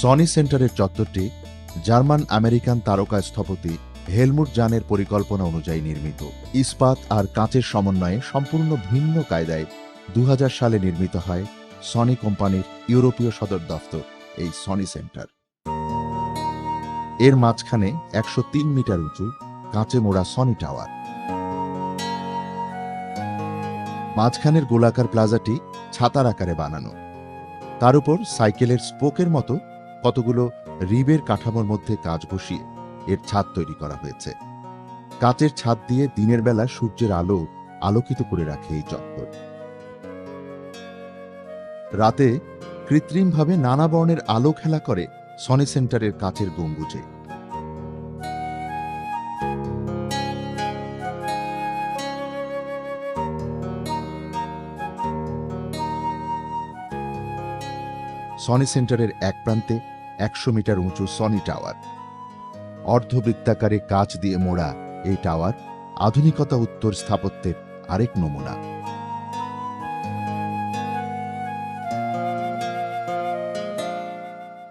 Sony সেন্টারের চত্বরটি German American তারকা স্থপতি হেলমুট জানের পরিকল্পনা অনুযায়ী নির্মিত। ইস্পাত আর কাঁচের সমন্বয়ে সম্পূর্ণ ভিন্ন কায়দায় দু হাজার সালে নির্মিত হয় সনি কোম্পানির ইউরোপীয় সদর দফতর, এই সনি সেন্টার। এর মাঝখানে একশো তিন মিটার উঁচু কাঁচে মোড়া সনি টাওয়ার। মাঝখানের গোলাকার প্লাজাটি ছাতার আকারে বানানো। তার উপর সাইকেলের স্পোকের মতো কতগুলো রিবের কাঠামোর মধ্যে কাজ বসিয়ে এর ছাদ তৈরি করা হয়েছে। কাচের ছাদ দিয়ে দিনের বেলা সূর্যের আলো আলোকিত করে রাখে এই চত্বর। রাতে কৃত্রিমভাবে নানা বর্ণের আলো খেলা করে সনি সেন্টারের কাচের গম্বুজে। সনি সেন্টারের এক প্রান্তে একশো মিটার উঁচু সনি টাওয়ার অর্ধবৃত্তাকারে কাচ দিয়ে মোড়া এই টাওয়ার আধুনিকতা উত্তর স্থাপত্যের আরেক নমুনা।